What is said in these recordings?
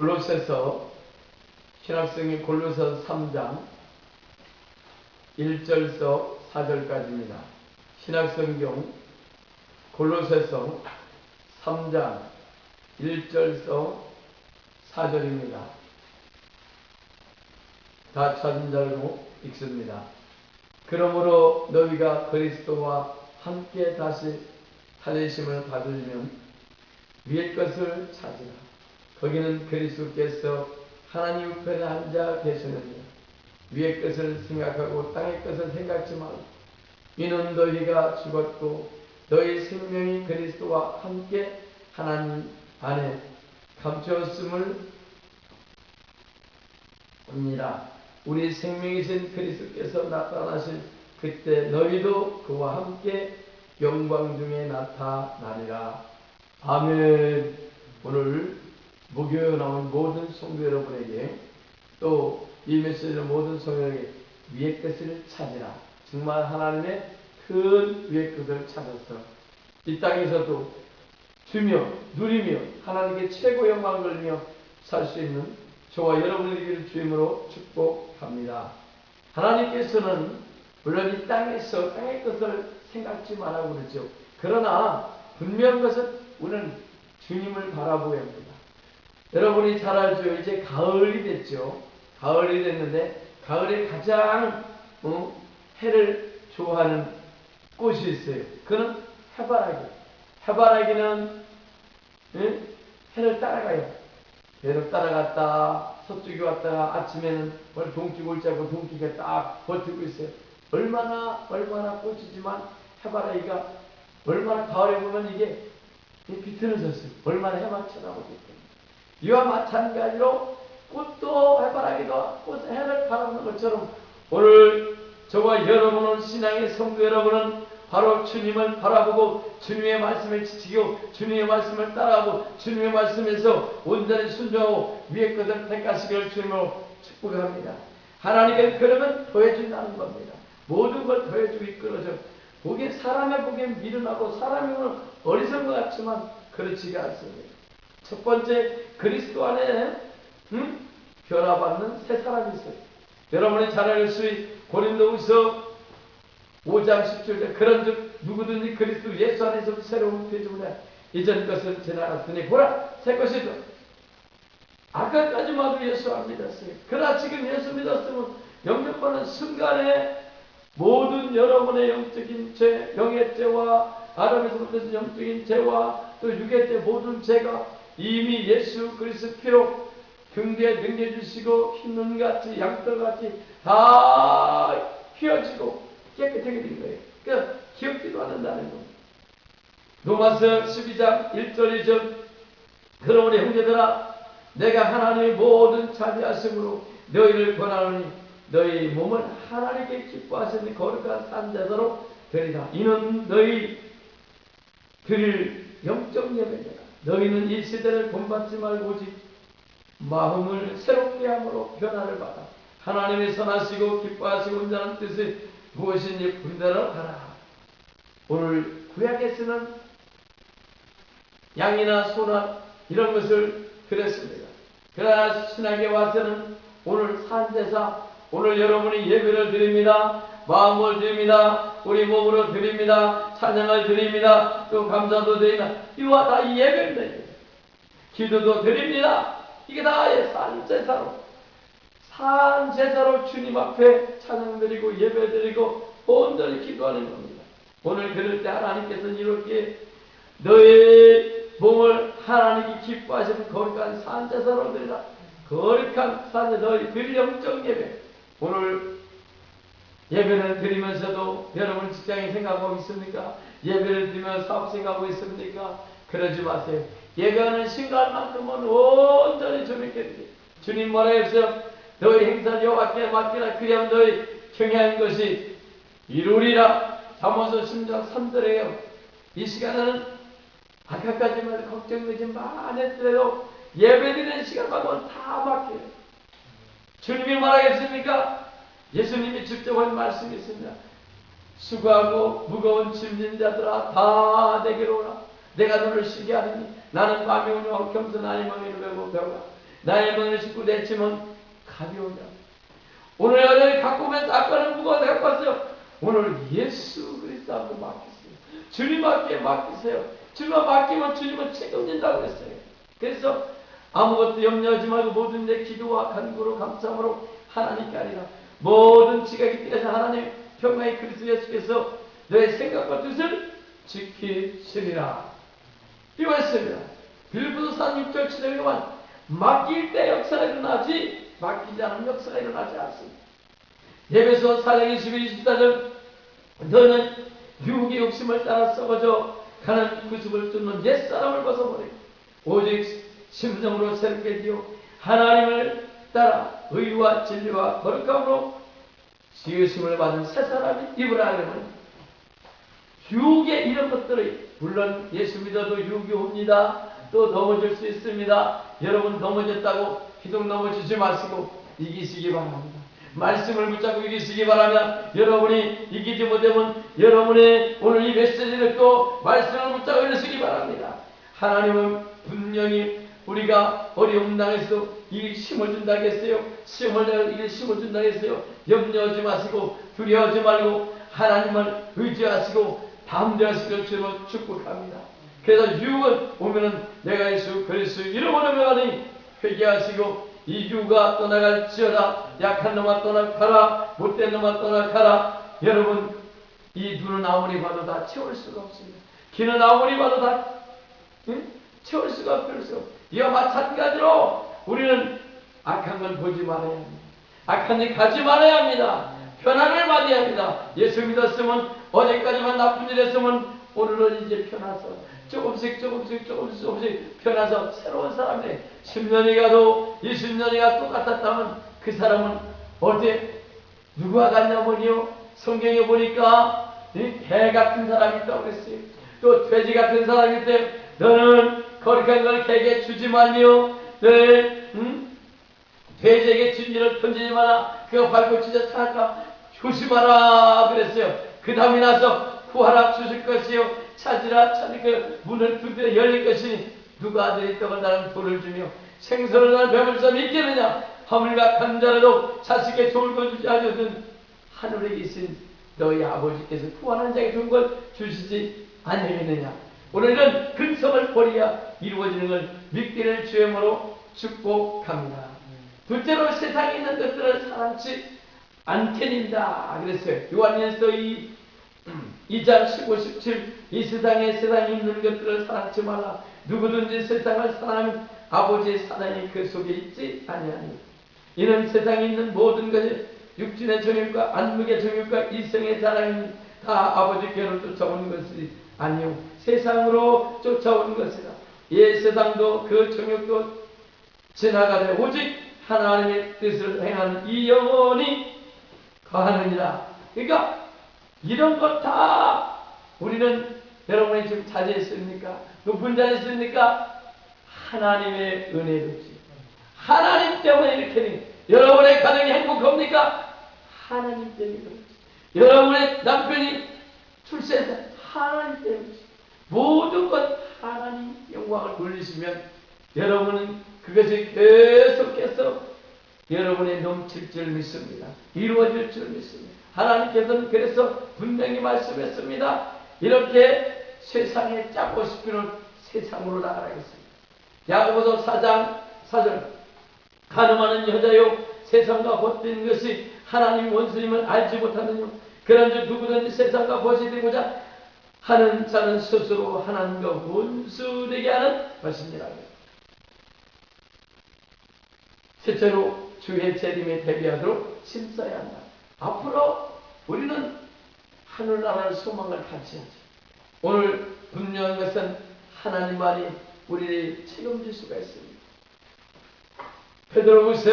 골로새서 신학성의 골로새 3장 1절서 4절까지입니다. 신학성경 골로새서 3장 1절서 4절입니다. 다 찾은 자로 읽습니다. 그러므로 너희가 그리스도와 함께 다시 살리심을 받으려면 위의 것을 찾으라. 거기는 그리스도께서 하나님 우편에 앉아 계시느니라. 위의 것을 생각하고 땅의 것을 생각지 말라. 이는 너희가 죽었고 너희 생명이 그리스도와 함께 하나님 안에 감추었음을 옵니다. 우리 생명이신 그리스도께서 나타나실 그때 너희도 그와 함께 영광 중에 나타나리라. 아멘. 오늘 목요일 나온 모든 성도 여러분에게 또 이 메시지를 모든 성도에게 위의 것을 찾으라. 정말 하나님의 큰 위의 것을 찾았어. 이 땅에서도 주며 누리며 하나님께 최고 영광을 걸며 살 수 있는 저와 여러분에게 주임으로 축복합니다. 하나님께서는 물론 이 땅에서 땅의 것을 생각지 말라고 그러죠. 그러나 분명한 것은 우리는 주님을 바라보야 합니다. 여러분이 잘 알죠. 이제 가을이 됐죠. 가을이 됐는데 가을에 가장 어, 해를 좋아하는 꽃이 있어요. 그는 해바라기. 해바라기는 예? 해를 따라가요. 해를 따라갔다 서쪽에 왔다가 아침에는 동쪽 올지 알고 동쪽에 딱 버티고 있어요. 얼마나 얼마나 꽃이지만 해바라기가 얼마나 가을에 보면 이게 비틀어졌어요. 얼마나 쳐다보기 때문에. 이와 마찬가지로 꽃도 해바라기도 꽃 해를 바라보는 것처럼 오늘 저와 여러분은 신앙의 성도 여러분은 바로 주님을 바라보고 주님의 말씀을 지키고 주님의 말씀을 따라하고 주님의 말씀에서 온전히 순종하고 위의 것을 택하시기를 주님으로 축복합니다. 하나님께 그러면 더해준다는 겁니다. 모든 걸 더해주고 이끌어줘. 보기 사람의 보기엔 미련하고 사람의 보면 어리석은 것 같지만 그렇지가 않습니다. 첫 번째 그리스도 안에 음? 변화받는 새 사람이 있어요. 여러분이 잘 알수 고린도후서 5장 10절에 그런즉 누구든지 그리스도 예수 안에서 새로운 피조물이야. 이전 것은 지나갔으니 보라 새 것이다. 아까까지만 도 예수 안 믿었어요. 그러나 지금 예수 믿었으면 영접받는 순간에 모든 여러분의 영적인 죄, 영의 죄와 아담에서 부터 영적인 죄와 또 육의 죄 모든 죄가 이미 예수 그리스도 피로 등대에 능겨주시고 흰눈 같이 양털 같이 다 휘어지고 깨끗하게 된 거예요. 그러니까 기억지도 않는다는 겁니다. 로마서 12장 1절 2절 그러므로 형제들아 내가 하나님의 모든 차지하심으로 너희를 권하노니 너희 몸을 하나님께 기뻐하시는 거룩한 산자대로 드리라. 이는 너희 드릴 영적 예배다. 너희는 이 시대를 본받지 말고 오직 마음을 새롭게 함으로 변화를 받아 하나님의 선하시고 기뻐하시고 온전한 뜻이 무엇인지 분별을 하라. 오늘 구약에 쓰는 양이나 소나 이런 것을 그랬습니다. 그러나 신학에 와서는 오늘 산제사 오늘 여러분이 예배를 드립니다. 마음을 드립니다. 우리 몸으로 드립니다. 찬양을 드립니다. 또 감사도 드립니다. 이와 다 예배입니다. 기도도 드립니다. 이게 다 산제사로 산제사로 주님 앞에 찬양드리고 예배드리고 온전히 기도하는 겁니다. 오늘 그럴 때 하나님께서는 이렇게 너의 몸을 하나님이 기뻐하시는 거룩한 산제사로 드리라. 거룩한 산제 너희 들영적 예배. 예배를 드리면서도 여러분 직장에 생각하고 있습니까? 예배를 드리며 사업 생각하고 있습니까? 그러지 마세요. 예배하는 순간만큼은 온전히 주님께 드리 주님 뭐라 했어요? 너희 행사를 여호와께 맡기라 그리하면 너희 경외한 것이 이루리라 잠언서 10장 3절에요. 이 시간에는 아까까지만 걱정되지 많이 했더라도 예배 드리는 시간만큼은 다 맡겨요. 주님이 말하겠습니까? 예수님이 직접 한 말씀이 있습니다. 수고하고 무거운 짐진 자들아 다 내게로 오라. 내가 너를 쉬게 하리니 나는 마음이 온유하고 겸손하니 마음이 배고 배우라. 나의 멍을 싣고 내 짐은 가벼우다. 오늘 여러분이 갖고 오면 아까는 무거워서 갖고 왔어요. 오늘 예수 그리스도 한번 맡기세요. 주님께 맡기세요. 주님만 맡기면 주님은 책임진다고 그랬어요. 그래서 아무것도 염려하지 말고 모든 내 기도와 간구로 감사함으로 하나님께 아니라 모든 지각이 뛰어서 하나님 평강의 그리스도 예수께서 너의 생각과 뜻을 지키시리라. 이거였습니다. 빌보도 6절 7절 동안 맡길 때 역사가 일어나지 맡기지 않으면 역사가 일어나지 않습니다. 예배소 4장 21, 24절 너는 유혹의 욕심을 따라 썩어져 가는 구습을 쫓는 옛사람을 벗어버리고 오직 심정으로 새롭게 되어 하나님을 따라 의와 진리와 거룩함으로 지으심을 받은 새 사람이 입으라 하려면 유혹의 이런 것들이 물론 예수 믿어도 유혹이 옵니다. 또 넘어질 수 있습니다. 여러분 넘어졌다고 기둥 넘어지지 마시고 이기시기 바랍니다. 말씀을 붙잡고 이기시기 바라면 여러분이 이기지 못하면 여러분의 오늘 이 메시지를 또 말씀을 붙잡고 이기시기 바랍니다. 하나님은 분명히 우리가 어려움 당해서 이 힘을 준다고 했어요. 시험을 내가 이길 힘을 준다고 했어요. 염려하지 마시고 두려워하지 말고 하나님을 의지하시고 담대하시길 주로 축복합니다. 그래서 유혹은 오면은 내가 예수 그리스도 이름으로 명하니 회개하시고 이 유가 떠나갈지어다 약한 놈아 떠나가라 못된 놈아 떠나가라 여러분 이 눈은 아무리 봐도 다 채울 수가 없습니다. 귀는 아무리 봐도 다 응? 채울 수가 없어요. 이와 마찬가지로 우리는 악한 걸 보지 말아야 합니다. 악한 일 가지 말아야 합니다. 편안을 받아야 합니다. 예수 믿었으면 어제까지만 나쁜 일 했으면 오늘은 이제 편해서 조금씩 조금씩 조금씩 조금씩 편해서 새로운 사람이 10년이 가도 20년이 가도 똑같았다면 그 사람은 어때 누가 같냐면요 성경에 보니까 개 같은 사람이 있다고 그랬어요. 또 돼지 같은 사람이 있대 너는 거룩한 걸 개에게 주지 말며 네, 응? 돼지에게 진리를 던지지 마라. 그가 밟고 진짜 살까 조심하라 그랬어요. 그 다음에 나서 구하라 주실 것이요 찾으라 찾을 그 문을 두드려 열릴 것이니 누가 아들이 떡을 나는 돌을 주며 생선을 나는 뱀을 써 믿겠느냐 하물과 간자라도 자식에게 좋을 것 주지 않으든 하늘에 계신 너희 아버지께서 구하는 자에게 좋은 걸 주시지 아니겠느냐 오늘은 근성을 버리야 이루어지는 걸 믿기를 주임으로 축복합니다. 둘째로 세상에 있는 것들을 사랑치 않게된다 그랬어요. 요한일서 이 2장 15, 17, 이 세상에 세상에 있는 것들을 사랑치 말라. 누구든지 세상을 사랑하면 아버지의 사랑이 그 속에 있지 아니하니. 이는 세상에 있는 모든 것이 육신의 정욕과 안목의 정욕과 이성의 사랑이 다 아버지께로 쫓아오는 것이 아니요 세상으로 쫓아오는 것이라. 예 세상도 그 정욕도 지나가되 오직 하나님의 뜻을 행하는 이 영혼이 거하느니라. 그러니까 이런 것 다 우리는 여러분이 지금 자제했습니까? 높은 자리했습니까? 하나님의 은혜로지. 하나님 때문에 이렇게 된 여러분의 가정이 행복합니까? 하나님 때문에 그렇지. 여러분의 남편이 출세했다. 하나님 때문이지. 모든 것 하나님 영광을 돌리시면 여러분은 그것이 계속해서 여러분의 넘칠 줄 믿습니다. 이루어질 줄 믿습니다. 하나님께서는 그래서 분명히 말씀했습니다. 이렇게 세상에 짜고 싶기는 세상으로 나가라겠습니다. 야고보서 4장 4절 가늠하는 여자요 세상과 벗된 것이 하나님 원수임을 알지 못하느냐 그런즉 누구든지 세상과 벗이 되고자 하는 자는 스스로 하나님과 원수되게 하는 것입니다. 셋째로 주의 재림에 대비하도록 심사해야 한다. 앞으로 우리는 하늘나라를 소망을 갖지 하죠. 오늘 분명한 것은 하나님 말이 우리를 책임질 수가 있습니다. 베드로후서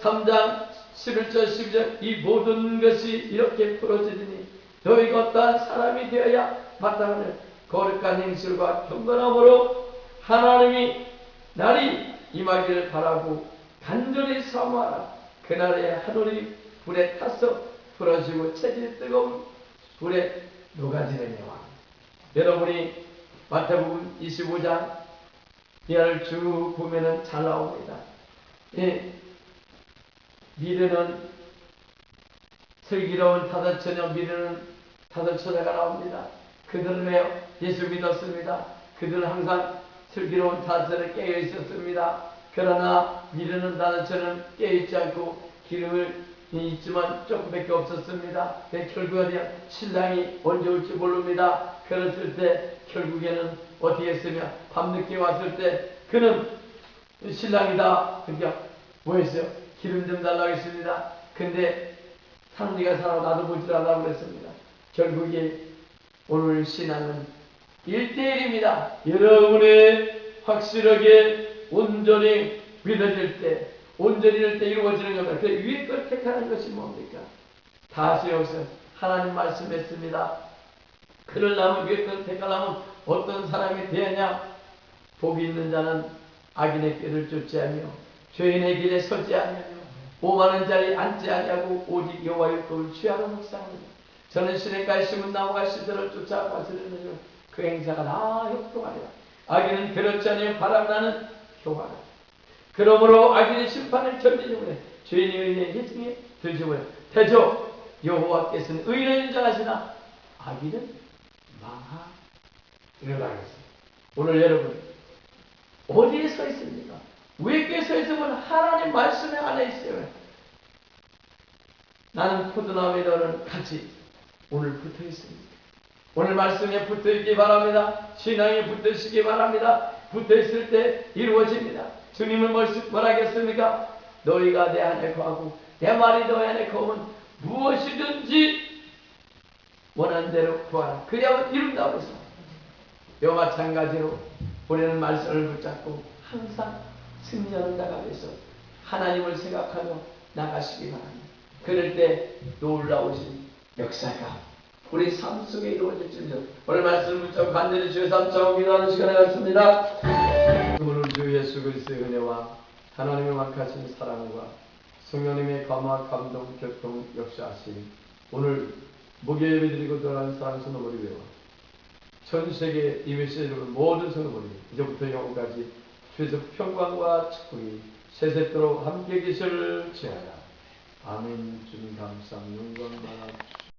3장 11절 12절 이 모든 것이 이렇게 풀어지니 너희가 어떠한 사람이 되어야 마땅하는 거룩한 행실과 경건함으로 하나님이 날이 임하기를 바라고 간절히 사모하라. 그날에 하늘이 불에 타서 풀어지고 체질 뜨거운 불에 녹아지느니와. 여러분이 마태복음 25장 이하를 쭉 보면은 잘 나옵니다. 예, 미래는 슬기로운 다섯 처녀 미래는 다섯 처녀가 나옵니다. 그들은 왜요? 예수 믿었습니다. 그들은 항상 슬기로운 처녀 깨어 있었습니다. 그러나 미래는 다섯 처녀는 깨어 있지 않고 기름을 있지만 조금밖에 없었습니다. 그 결국 어디야? 신랑이 언제 올지 모릅니다. 그랬을 때 결국에는 어떻게 했으며 밤늦게 왔을 때 그는 신랑이다. 그러니까 뭐 했어요? 기름 좀 달라고 했습니다. 근데 상대가 살아 나도 보질 않라고 그랬습니다. 결국에 오늘 신앙은 1대1입니다. 여러분의 확실하게 온전히 믿어질 때, 온전히 될때 이루어지는 겁니다. 그 위에 걸 택하는 것이 뭡니까? 다시 여기서 하나님 말씀했습니다. 그러려면 위에 걸 택하려면 어떤 사람이 되느냐? 복이 있는 자는 악인의 길을 쫓지 않으며 죄인의 길에 서지 않으며 오만한 자리에 앉지 아니하고 오직 여호와의 율법을 취하는 묵상합니다. 저는 시냇가에 심은 나무가 시들을 쫓아 가시는 그 행사가 다 협동하리라. 악인은 그렇지 않으며 바람나는 효과가. 그러므로 악인의 심판을 견디지 못해 죄인의 의인의 희생에 들지 못해 대저 여호와께서는 의인을 인정하시나 악인은 망하리라 했습니다. 오늘 여러분 어디에 서 있습니까? 외께 서 있으면 하나님 말씀에 안에 있어요. 나는 포도나무에 너는 같이 오늘 붙어 있습니다. 오늘 말씀에 붙어 있기 바랍니다. 신앙에 붙으시기 바랍니다. 붙어 있을 때 이루어집니다. 주님은 뭐라 하겠습니까? 너희가 내 안에 거하고 내 말이 너희 안에 거하면 무엇이든지 원하는 대로 구하라. 그리하면 이룬다고 했습니다. 이와 마찬가지로 우리는 말씀을 붙잡고 항상 승리하는 자가 돼서 하나님을 생각하며 나가시기 바랍니다. 그럴 때 놀라우신 역사가 우리 삶 속에 이루어질 줄입니다. 오늘 말씀을 붙잡고 간절히 주의 삼창 기도하는 시간에 갔습니다. 오늘 주 예수 그리스도의 은혜와 하나님의 만하신 사랑과 성령님의 감화 감동 교통 역사하심 오늘 목요 예배 드리고 돌아가는 사랑 선호머리 배워 전 세계 이 메시지를 모든 성도들이 이제부터 영원까지 주에서 평강과 축복이 세세토록 함께 계시를 지하라. 아멘 주님 감사합니다. 영광 많아